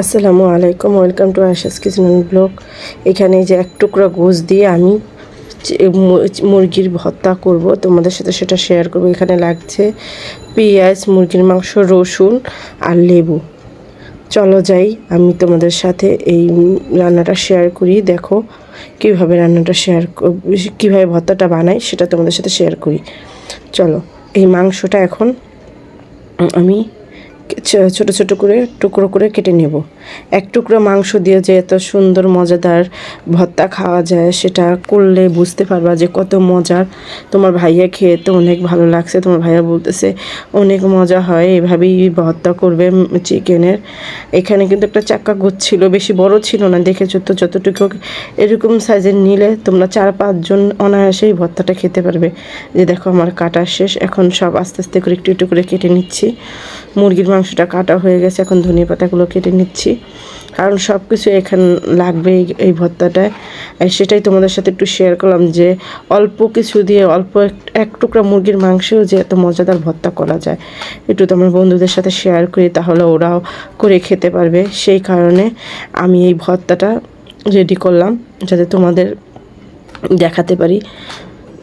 আসসালামু আলাইকুম, welcome to Asha's kitchen blog. এখানে যে এক টুকরা গোস দিয়ে আমি মুরগির ভর্তা করব। তোমাদের সাথে সেটা শেয়ার করব। এখানে লাগছে পেঁয়াজ, মুরগির মাংস, রসুন আর লেবু। চলো যাই, আমি তোমাদের সাথে এই রান্নাটা শেয়ার করি। দেখো কীভাবে রান্নাটা শেয়ার কীভাবে ভর্তাটা বানাই, সেটা তোমাদের সাথে শেয়ার করি। চলো, এই মাংসটা এখন আমি ছোট ছোট করে, টুকরো করে কেটে নেব। এক টুকরো মাংস দিয়ে যে এত সুন্দর মজাদার ভর্তা খাওয়া যায়, সেটা করলে বুঝতে পারবা যে কত মজার তোমার ভাইয়া খেয়ে তো অনেক ভালো লাগছে, তোমার ভাইয়া বলতেছে, অনেক মজা হয়, এভাবেই ভর্তা করবে চিকেনের। এখানে কিন্তু একটা চাক্কা গোছ ছিল, বেশি বড় ছিল না, দেখেছ তো যতটুকু। এরকম সাইজের নিলে তোমরা চার পাঁচজন অনায়াসেই ভর্তাটা খেতে পারবে। যে দেখো আমার কাটা শেষ, এখন সব আস্তে আস্তে করে একটু একটু করে কেটে নিচ্ছি। মুরগির মাংসটা কাটা হয়ে গেছে, এখন ধনিয়া পাতাগুলো কেটে নিচ্ছি। কারণ সব কিছু এখানে লাগবে এই- ভর্তাটায়। আর সেটাই তোমাদের সাথে একটু শেয়ার করলাম যে, অল্প কিছু দিয়ে অল্প এক টুকরা মুরগির মাংসেও যে এত মজাদার ভর্তা করা যায়, একটু তোমার বন্ধুদের সাথে শেয়ার করি, তাহলে ওরাও করে খেতে পারবে। সেই কারণে আমি এই ভর্তাটা রেডি করলাম, যাতে তোমাদের দেখাতে পারি।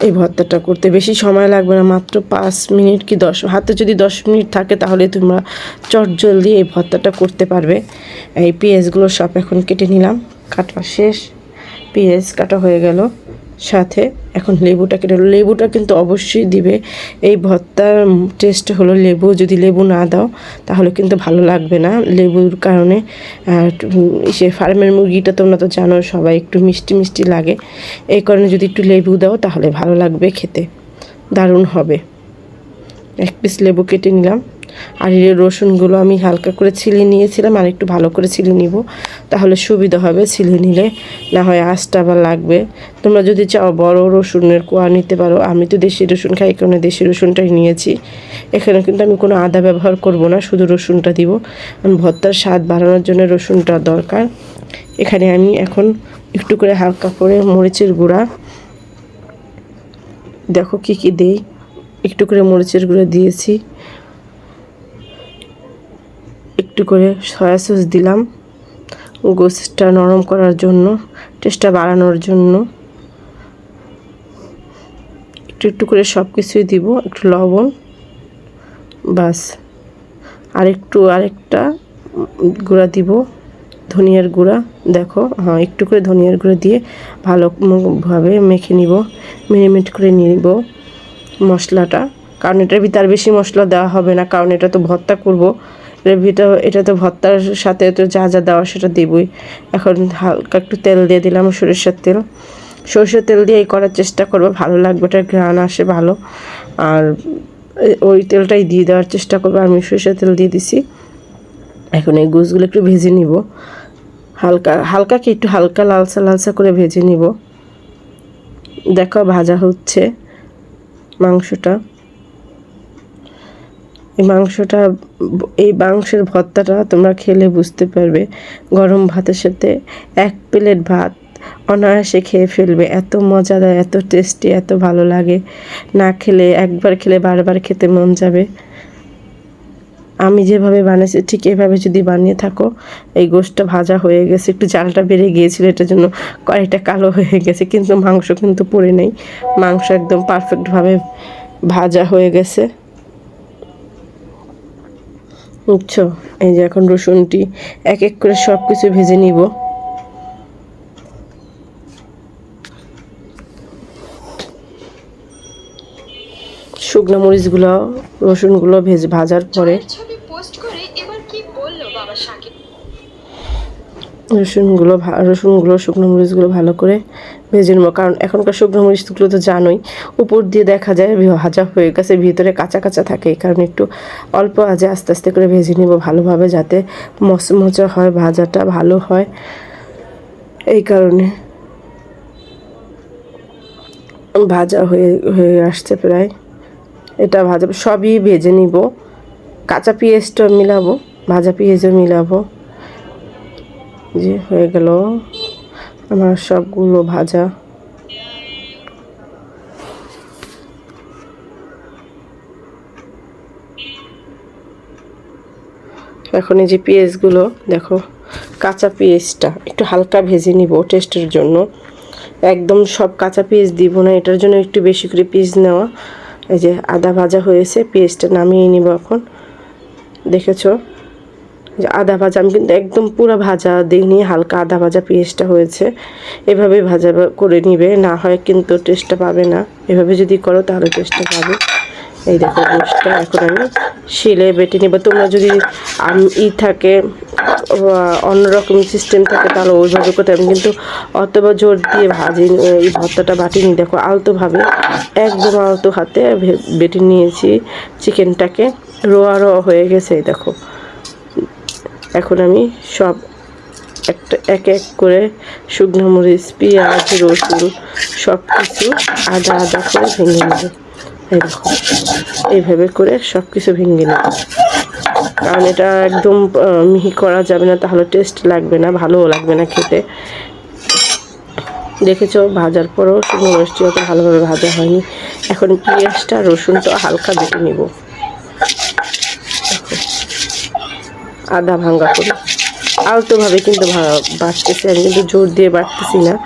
এই ভর্তাটা করতে বেশি সময় লাগবে না, মাত্র পাঁচ মিনিট কি দশ, হাতে যদি দশ মিনিট থাকে তাহলে তোমরা চট জলদি এই ভর্তাটা করতে পারবে। এই পেঁয়াজগুলো সব এখন কেটে নিলাম, কাটা শেষ, পেঁয়াজ কাটা হয়ে গেল। সাথে এখন লেবুটা কেটে লেবুটা কিন্তু অবশ্যই দিবে। এই ভর্তার টেস্ট হলো লেবু। যদি লেবু না দাও, তাহলে কিন্তু ভালো লাগবে না। লেবুর কারণে, আর সে ফার্মের মুরগিটা তোমরা তো জানো, সবাই একটু মিষ্টি মিষ্টি লাগে। এই কারণে যদি একটু লেবু দাও, তাহলে ভালো লাগবে খেতে। দারুণ হবে। এক পিস লেবু কেটে নিলাম। আর এই রসুনগুলো আমি হালকা করে ছিলে নিয়েছিলাম আর একটু ভালো করে ছিলে নিব, তাহলে সুবিধা হবে ছিলে নিলে। না হয় আঁচটা আবার লাগবে। তোমরা যদি চাও বড় রসুনের কোয়া নিতে পারো, আমি তো দেশি রসুন খাই কারণে দেশি রসুনটাই নিয়েছি। এখানে কিন্তু আমি কোনো আদা ব্যবহার করব না, শুধু রসুনটা দিব। কারণ ভর্তার স্বাদ বাড়ানোর জন্য রসুনটা দরকার। এখানে আমি এখন একটু করে হালকা করে মরিচের গুঁড়া। দেখো কি কি দেই। একটু করে মরিচের গুঁড়ো দিয়েছি। একটু করে সয়া সস দিলাম গোসটা নরম করার জন্য টেস্টটা বাড়ানোর জন্য। একটু একটু করে সব কিছুই দিব, একটু লবণ বাস আর একটু আরেকটা গুঁড়া দিব, ধনিয়ার গুঁড়া। দেখো হ্যাঁ একটু করে ধনিয়ার গুঁড়া দিয়ে ভালোভাবে মেখে নিব, মিনিমিট করে নিব মশলাটা। কারণ এটার ভিতরে বেশি মশলা দেওয়া হবে না, কারণ এটা তো ভর্তা করব। ভিতর এটা তো ভর্তার সাথে তো যা যা দেওয়া সেটা দিবই। এখন হালকা একটু তেল দিয়ে দিলাম, সরিষার তেল। সরষের তেল দিয়েই করার চেষ্টা করব, ভালো লাগবে এটা ঘ্রাণ আসে ভালো। আর ওই তেলটাই দিয়ে দেওয়ার চেষ্টা করব, আমি সরষের তেল দিয়ে দিছি। এখন এই গোসগুলো একটু ভেজে নিব। হালকা হালকা কি একটু হালকা লালসা লালসা করে ভেজে নিব। দেখো ভাজা হচ্ছে মাংসটা। এই মাংসটা, এই মাংসের ভর্তাটা তোমরা খেলে বুঝতে পারবে। গরম ভাতের সাথে এক প্লেট ভাত অনায়াসে খেয়ে ফেলবে। এত মজাদার, এত টেস্টি এত ভালো লাগে। না খেলে, একবার খেলে বারবার খেতে মন যাবে। আমি যেভাবে বানিয়েছি, ঠিক এভাবে যদি বানিয়ে থাকো, এই গোশটা ভাজা হয়ে গেছে, একটু জালটা বেড়ে গিয়েছিল, এটার জন্য কড়াইটা কালো হয়ে গেছে, কিন্তু মাংস কিন্তু পড়ে নেই। মাংস একদম পারফেক্টভাবে ভাজা হয়ে গেছে। বুঝছ? এই যে এখন রসুনটি এক এক করে সব কিছু ভেজে নিব। শুকনো মরিচগুলো রসুনগুলো ভেজে ভাজার পরে রসুনগুলো রসুনগুলো শুকনো মরিচগুলো ভালো করে ভেজে নেব। কারণ এখনকার শুকনো মরিচগুলো তো জানোই। উপর দিয়ে দেখা যায় ভাজা হয়ে গেছে, ভিতরে কাঁচা কাঁচা থাকে, এই কারণে একটু অল্প আজে আস্তে আস্তে করে ভেজে নেব ভালোভাবে যাতে মচমচা হয়, ভাজাটা ভালো হয়। এই কারণে ভাজা হয়ে হয়ে আসছে প্রায়। এটা ভাজা, সবই ভেজে নিব। কাঁচা পেঁয়াজটা মিলাবো, ভাজা পেঁয়াজও মিলাবো। যে হয়ে গেল। আমার সবগুলো ভাজা। এখন এই যে পেঁয়াজগুলো, দেখো, কাঁচা পেঁয়াজটা, একটু হালকা ভেজে নিব টেস্টের জন্য। একদম সব কাঁচা পেঁয়াজ দিব না, এটার জন্য একটু বেশি করে পেঁয়াজ নেওয়া। এই যে আদা ভাজা হয়েছে, পেঁয়াজটা নামিয়ে নিব এখন। দেখেছ? আদা ভাজা, আমি কিন্তু একদম পুরো ভাজা দিইনি, হালকা আদা ভাজা পেঁয়াজটা হয়েছে। এভাবে ভাজা করে নিবে, না হয় কিন্তু টেস্টটা পাবে না। এভাবে যদি করো তাহলে টেস্টটা পাবে। এই দেখো গোষ্ঠটা এখন আমি শিলে বেটে নিব। তোমরা যদি ই থাকে অন্যরকম সিস্টেম থাকে, তাহলে ওইভাবে করতে আমি কিন্তু অতবা জোর দিয়ে ভাজি, এই ভর্তাটা বাটিনি দেখো আলতোভাবে, একদম আলতো হাতে বেটে নিয়েছি চিকেনটাকে। রোয়া রোয়া হয়ে গেছে, এই দেখো। এখন আমি সব একটা, এক এক করে শুকনো মরিচ, পেঁয়াজ, রসুন সব কিছু আদা আদা করে ভেঙে নেব। এই এইভাবে করে সব কিছু ভেঙে নেব। কারণ এটা একদম মিহি করা যাবে না, তাহলে টেস্ট লাগবে না, ভালোও লাগবে না খেতে। দেখেছ, ভাজার পরেও শুকনো মরিচটি অত ভালোভাবে ভাজা হয়নি। এখন পেঁয়াজটা রসুনটা হালকা বেটে নিব। আদা ভাঙ্গা করে। আলতোভাবে কিন্তু বাটতেছি, আমি কিন্তু জোর দিয়ে বাটতেছি না।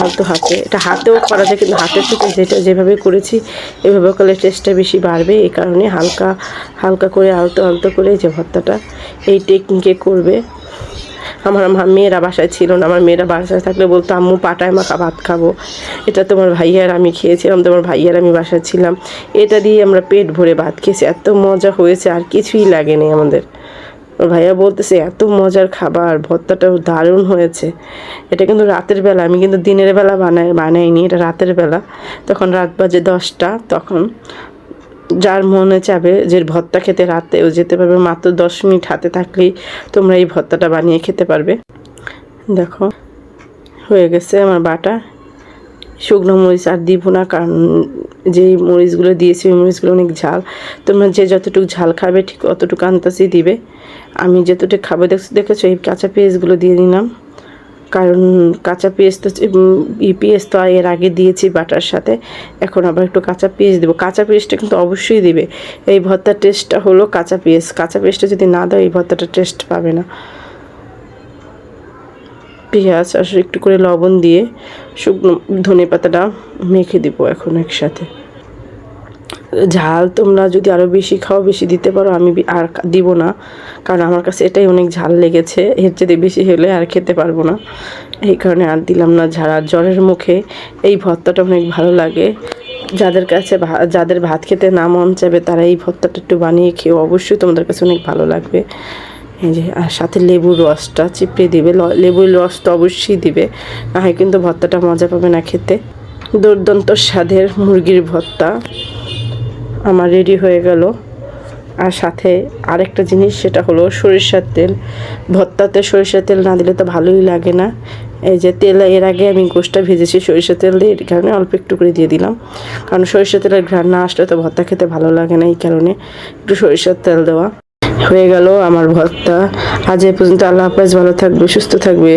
আলতো হাতে, এটা হাতেও করা যায়, কিন্তু হাতের থেকে যেটা যেভাবে করেছি, এভাবে করলে টেস্টটা বেশি বাড়বে। এই কারণে হালকা হালকা করে আলতো আলতো করে যে ভর্তাটা, এই টেকনিকে করবে। আমার মা- মেয়েরা বাসায় ছিল না, আমার মেয়েরা বাসায় থাকলে বলতো, আম্মু, পাটায় মাখা ভাত খাব। এটা তোমার ভাইয়ার, আমি খেয়েছিলাম, তোমার ভাইয়ার আমি বাসায় ছিলাম। এটা দিয়ে আমরা পেট ভরে ভাত খেয়েছি। এত মজা হয়েছে, আর কিছুই লাগেনি আমাদের। ওর ভাইয়া বলতেছে, এত মজার খাবার, ভর্তাটাও দারুণ হয়েছে। এটা কিন্তু রাতের বেলা, আমি কিন্তু দিনের বেলা বানাই, বানাইনি, এটা রাতের বেলা। তখন রাত বাজে দশটা, তখন যার মনে চাবে যে ভর্তা খেতে রাতেও যেতে পারবে, মাত্র দশ মিনিট হাতে থাকলেই তোমরা এই ভর্তাটা বানিয়ে খেতে পারবে। দেখো, হয়ে গেছে আমার বাটা। শুকনো মরিচ আর দিব না, কারণ যেই মরিচগুলো দিয়েছি, ওই মরিচগুলো অনেক ঝাল। তোমরা যে যতটুকু ঝাল খাবে, ঠিক অতটুকু আন্তাসি দিবে। আমি যতটুকু খাব, দেখছ দেখেছ? এই কাঁচা পেঁয়াজগুলো দিয়ে দিলাম কারণ কাঁচা পেঁয়াজ তো ই পেঁয়াজ তো এর আগে দিয়েছি বাটার সাথে। এখন আবার একটু কাঁচা পেঁয়াজ দেবো। কাঁচা পেঁয়াজটা কিন্তু অবশ্যই দিবে। এই ভর্তার টেস্টটা হলো কাঁচা পেঁয়াজ। কাঁচা পেঁয়াজটা যদি না দাও, এই ভর্তাটা টেস্ট পাবে না। পেঁয়াজ আর একটু করে লবণ দিয়ে শুকনো ধনে পাতাটা মেখে দিব এখন একসাথে। ঝাল তোমরা যদি আরও বেশি খাও, বেশি দিতে পারো, আমি আর দিব না। কারণ আমার কাছে এটাই অনেক ঝাল লেগেছে। এর যদি বেশি হলে আর খেতে পারব না। এই কারণে আর দিলাম না ঝাল। আর জ্বরের মুখে এই ভর্তাটা অনেক ভালো লাগে। যাদের কাছে যাদের ভাত খেতে না মন চাবে তারা এই ভর্তাটা একটু বানিয়ে খেয়ে অবশ্যই তোমাদের কাছে অনেক ভালো লাগবে। এই যে, আর সাথে লেবুর রসটা চিপড়ে দিবে। লেবুর রস তো অবশ্যই দিবে। না হয় কিন্তু ভর্তাটা মজা পাবে না খেতে। দুর্দান্ত স্বাদের মুরগির ভর্তা। আমার রেডি হয়ে গেল। আর সাথে আরেকটা জিনিস, সেটা হলো সরিষার তেল। ভর্তাতে সরিষার তেল না দিলে তো ভালোই লাগে না। এই যে, তেল এর আগে আমি গোষ্ঠটা ভেজেছি সরিষার তেল দিয়ে। এর কারণে অল্প একটু করে দিয়ে দিলাম। কারণ সরিষার তেলের ঘ্রাণ না আসলে তো ভর্তা খেতে ভালো লাগে না এই কারণে। একটু সরিষার তেল দেওয়া। হয়ে গেল আমার ভর্তা। আজ এ পর্যন্ত আল্লাহ হাফেজ ভালো থাকবে সুস্থ থাকবে।